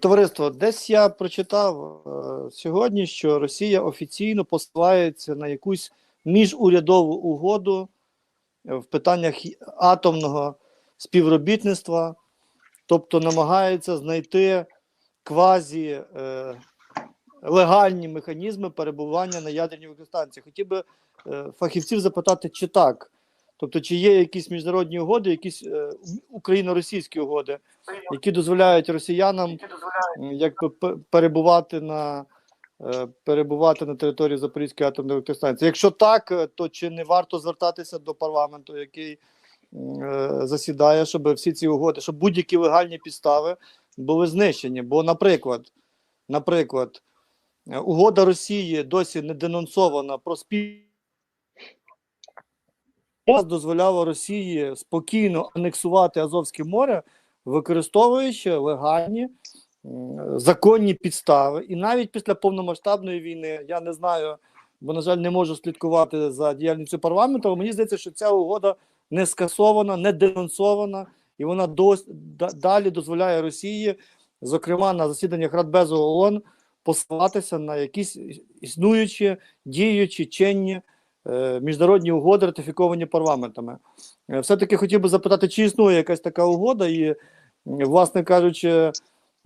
Товариство, десь я прочитав е, сьогодні, що Росія офіційно посилається на якусь міжурядову угоду е, в питаннях атомного співробітництва, тобто намагається знайти квазі е, легальні механізми перебування на ядерній електростанції. Хотів би е, фахівців запитати, чи так. Тобто, чи є якісь міжнародні угоди, якісь е, україно-російські угоди, які дозволяють росіянам якби перебувати на е, перебувати на території Запорізької атомної електростанції. Якщо так, е, то чи не варто звертатися до парламенту, який е, засідає, щоб всі ці угоди, щоб будь-які легальні підстави були знищені? Бо, наприклад, наприклад, угода Росії досі не денонсована про спів дозволяла Росії спокійно анексувати Азовське море, використовуючи легальні законні підстави. І навіть після повномасштабної війни я не знаю, бо на жаль, не можу слідкувати за діяльністю парламенту. але Мені здається, що ця угода не скасована, не денонсована, і вона дос, далі дозволяє Росії, зокрема на засіданнях Радбезу ООН, посилатися на якісь існуючі діючі чинні міжнародні угоди, ратифіковані парламентами. Е, Все-таки хотів би запитати, чи існує якась така угода, і, власне кажучи,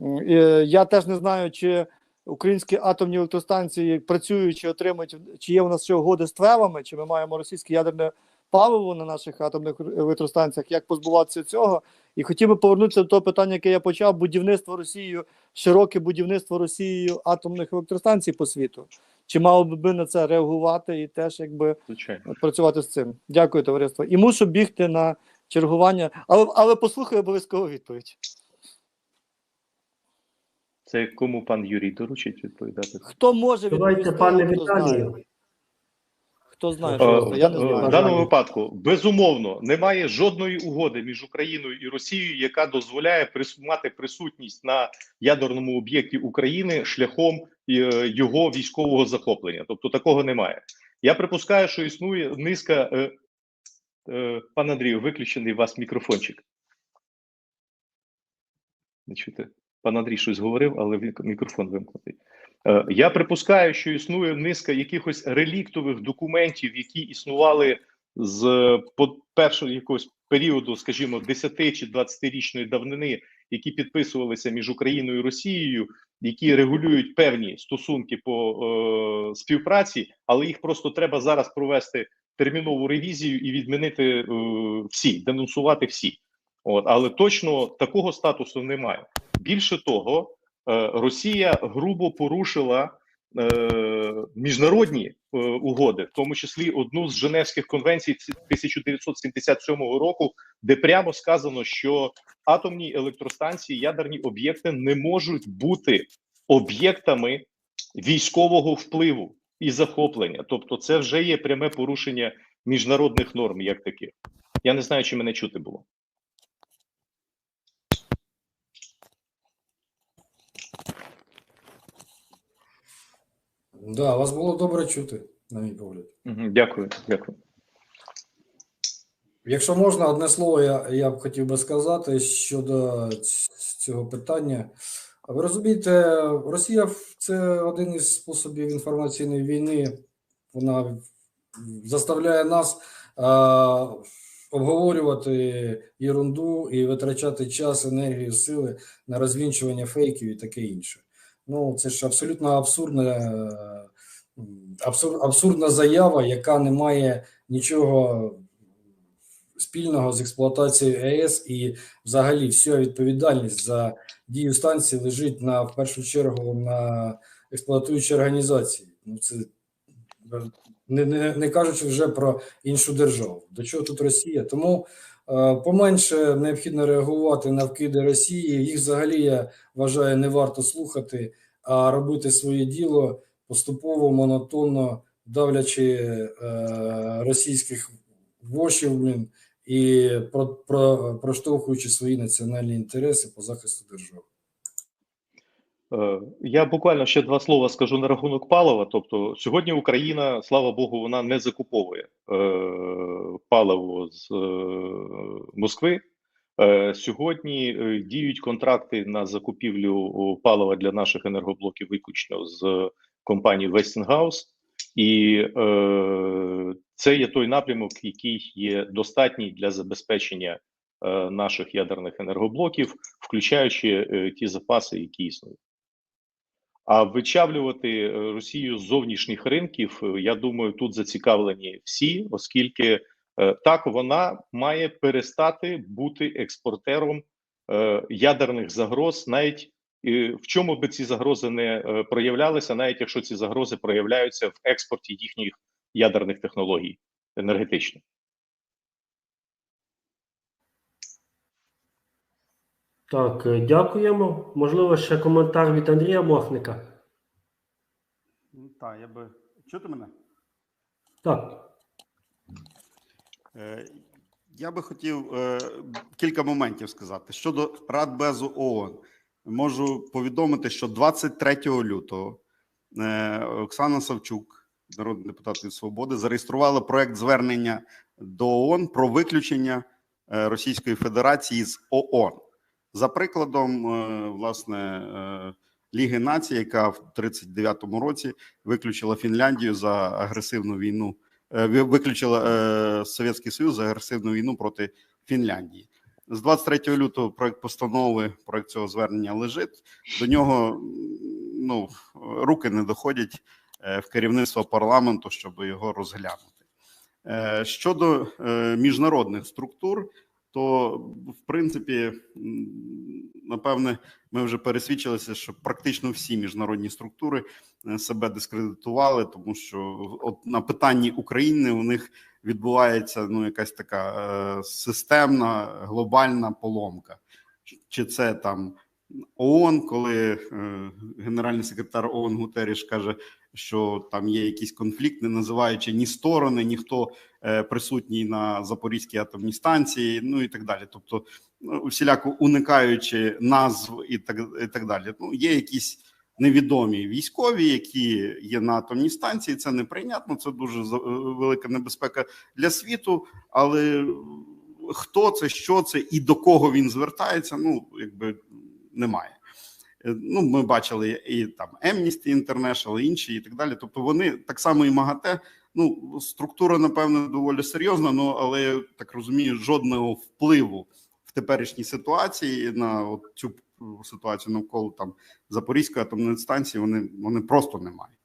е, я теж не знаю, чи українські атомні електростанції працюють, чи отримують, чи є у нас ще угоди з ТВЕВами, чи ми маємо російське ядерне паливо на наших атомних електростанціях, як позбуватися цього. І хотів би повернутися до того питання, яке я почав: будівництво Росією, широке будівництво Росією атомних електростанцій по світу. Чи мало би на це реагувати і теж якби Звичайно. працювати з цим? Дякую, товариство. І мушу бігти на чергування, але, але послухаю обов'язково відповідь. Це кому пан Юрій доручить відповідати? Хто може Давайте, відповісти? пане хто знає? Віталію. Хто знає, Е, що це? Я не в- знаю. В даному випадку безумовно немає жодної угоди між Україною і Росією, яка дозволяє прис- мати присутність на ядерному об'єкті України шляхом е, його військового захоплення. Тобто такого немає. Я припускаю, що існує низка. Е, е, пан Андрію, виключений у вас мікрофончик. Не чути. Пан Андрій щось говорив, але мікрофон вимкнутий. Е, Я припускаю, що існує низка якихось реліктових документів, які існували з першого якогось періоду, скажімо, 10 чи 20-річної давнини, які підписувалися між Україною і Росією, які регулюють певні стосунки по е, співпраці, але їх просто треба зараз провести термінову ревізію і відмінити е, всі, денонсувати всі. От, але точно такого статусу немає. Більше того, Росія грубо порушила е, міжнародні е, угоди, в тому числі одну з Женевських конвенцій ці- 1977 року, де прямо сказано, що атомні електростанції, ядерні об'єкти не можуть бути об'єктами військового впливу і захоплення. Тобто, це вже є пряме порушення міжнародних норм, як таких. Я не знаю, чи мене чути було. Да, вас було добре чути, на мій погляд. Дякую, дякую. Якщо можна, одне слово, я, я б хотів би сказати щодо цього питання. Ви розумієте, Росія це один із способів інформаційної війни. Вона заставляє нас а, обговорювати ерунду і витрачати час, енергію, сили на розвінчування фейків і таке інше. Ну, це ж абсолютно абсурдна, е, абсур, абсурдна заява, яка не має нічого спільного з експлуатацією АЕС і взагалі вся відповідальність за дію станції лежить на в першу чергу на експлуатуючій організації. Ну це не, не, не кажучи вже про іншу державу. До чого тут Росія? Тому е, поменше необхідно реагувати на вкиди Росії. Їх взагалі я вважаю не варто слухати, а робити своє діло поступово, монотонно давлячи е, російських вошів і про, про, проштовхуючи свої національні інтереси по захисту держави. Е, Я буквально ще два слова скажу на рахунок палива. Тобто, сьогодні Україна, слава Богу, вона не закуповує е, паливо з е, Москви. Сьогодні діють контракти на закупівлю палива для наших енергоблоків виключно з компанії Westinghouse, і це є той напрямок, який є достатній для забезпечення наших ядерних енергоблоків, включаючи е, ті запаси, які існують. А вичавлювати е, Росію з зовнішніх ринків, е, я думаю, тут зацікавлені всі, оскільки е, так вона має перестати бути експортером ядерних загроз, навіть в чому би ці загрози не проявлялися, навіть якщо ці загрози проявляються в експорті їхніх ядерних технологій енергетичних. Так, е, дякуємо. Можливо, ще коментар від Андрія Мохника. Ну, Так, я би. Чути мене? Так, Е, Я би хотів е, кілька моментів сказати. Щодо Радбезу ООН, можу повідомити, що 23 лютого е, Оксана Савчук, народний депутат від Свободи, зареєструвала проект звернення до ООН про виключення е, Російської Федерації з ООН. За прикладом, е, власне, е, Ліги націй, яка в 39-му році виключила Фінляндію за агресивну війну е, виключила Совєтський Союз за агресивну війну проти Фінляндії. З 23 лютого проект постанови, проект цього звернення лежить. До нього ну, руки не доходять в керівництво парламенту, щоб його розглянути. Щодо міжнародних структур, то в принципі, напевне, ми вже пересвідчилися, що практично всі міжнародні структури е, себе дискредитували, тому що от на питанні України у них відбувається ну якась така е, системна глобальна поломка. Чи це там ООН, коли е, генеральний секретар ООН Гутеріш каже, що там є якийсь конфлікт, не називаючи ні сторони, ніхто е, присутній на Запорізькій атомній станції, ну і так далі. Тобто, ну, усіляко уникаючи назв і так, і так далі. Ну, є якісь невідомі військові, які є на атомній станції. Це неприйнятно. Це дуже за- велика небезпека для світу. Але хто це, що це і до кого він звертається, ну якби немає. Е, Ну, ми бачили і там Amnesty International, і інші, і так далі. Тобто, вони так само і МАГАТЕ. Ну, структура, напевно, доволі серйозна, ну але я так розумію, жодного впливу в теперішній ситуації на от цю ситуацію навколо там Запорізької атомної станції. Вони, вони просто не мають.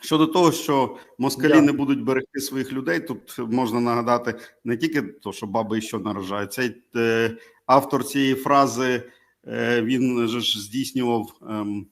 Щодо того, що москалі Дякую. не будуть берегти своїх людей, тут можна нагадати не тільки то, що баби і що нарожають. Цей е, автор цієї фрази він же ж здійснював. ем,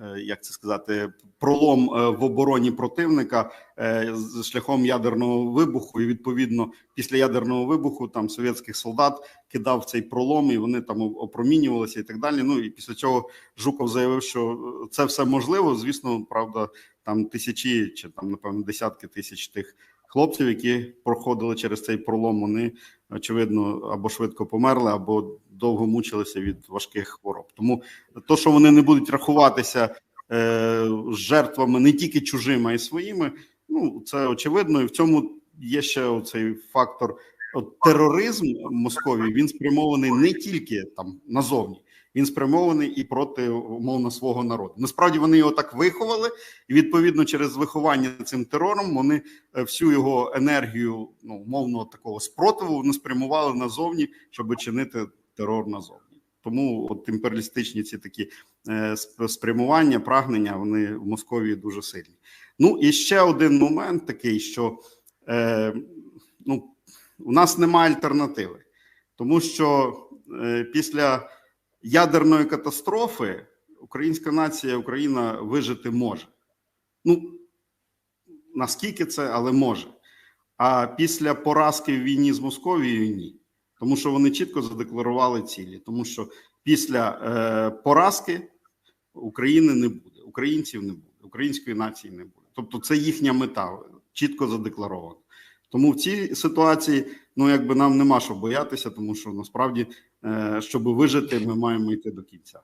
е, Як це сказати, пролом е, в обороні противника е, шляхом ядерного вибуху, і відповідно після ядерного вибуху там совєтських солдат кидав цей пролом, і вони там опромінювалися і так далі. Ну і після цього Жуков заявив, що це все можливо. Звісно, правда, там тисячі чи там напевно десятки тисяч тих хлопців, які проходили через цей пролом, вони очевидно або швидко померли, або довго мучилися від важких хвороб. Тому то, що вони не будуть рахуватися е, жертвами не тільки чужими, а й своїми, ну це очевидно, і в цьому є ще цей фактор. От тероризм Московії він спрямований не тільки там назовні, він спрямований і проти умовно свого народу. Насправді вони його так виховали, і відповідно через виховання цим терором вони е, всю його енергію, ну умовно такого спротиву, вони спрямували назовні, щоб чинити терор назовні. Тому от імперіалістичні ці такі е, спрямування, прагнення вони в Московії дуже сильні. Ну і ще один момент такий, що е, ну, у нас немає альтернативи, тому що е, після ядерної катастрофи українська нація, Україна вижити може. Ну наскільки це, але може. А після поразки в війні з Московією ні. Тому що вони чітко задекларували цілі. Тому що після е, поразки України не буде, українців не буде, української нації не буде. Тобто, це їхня мета чітко задекларована. Тому в цій ситуації ну якби нам нема що боятися, тому що насправді, е, щоб вижити, ми маємо йти до кінця.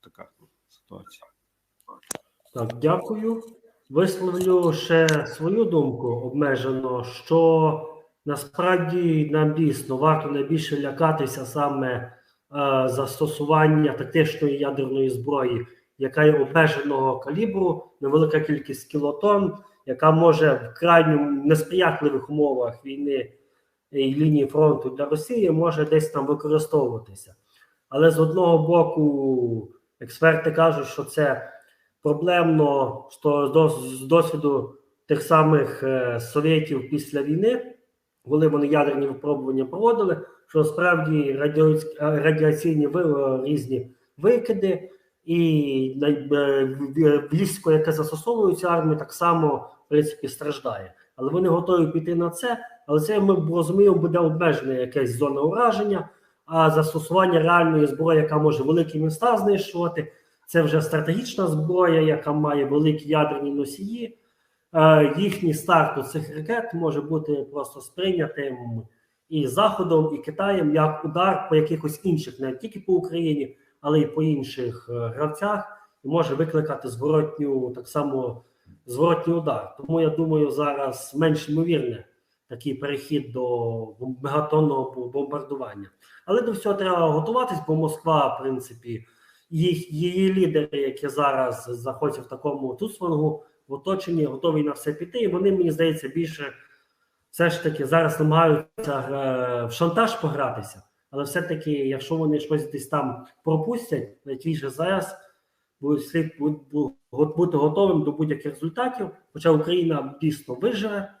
Така ситуація. так, дякую. Висловлю ще свою думку обмежено, що Насправді нам дійсно варто найбільше лякатися саме е, застосування тактичної ядерної зброї, яка є обмеженого калібру, невелика кількість кілотон, яка може в крайньо несприятливих умовах війни і лінії фронту для Росії може десь там використовуватися. Але з одного боку, експерти кажуть, що це проблемно що з досвіду тих самих е, совєтів після війни, коли вони ядерні випробування проводили, що насправді е, радіаційні різні викиди і е, в- військо, яке застосовується армії, так само в принципі страждає. Але вони готові піти на це. Але це ми розуміємо, буде обмежена якась зона ураження, а застосування реальної зброї, яка може великі міста знищувати, це вже стратегічна зброя, яка має великі ядерні носії. Е, Їхній старт у цих ракет може бути просто сприйнятим і Заходом, і Китаєм як удар по якихось інших, не тільки по Україні, але й по інших е, гравцях, і може викликати зворотню так само зворотній удар. Тому я думаю, зараз менш ймовірне такий перехід до мегатонного бомбардування. Але до всього треба готуватись, бо Москва, в принципі, їх, її лідери, які зараз знаходяться в такому тусвангу, в оточенні, готові на все піти. І вони, мені здається, більше все ж таки зараз намагаються е, в шантаж погратися. Але все-таки, якщо вони щось десь там пропустять, на тій же зараз будуть слід бу- бу- бути готовим до будь-яких результатів. Хоча Україна дійсно виживе,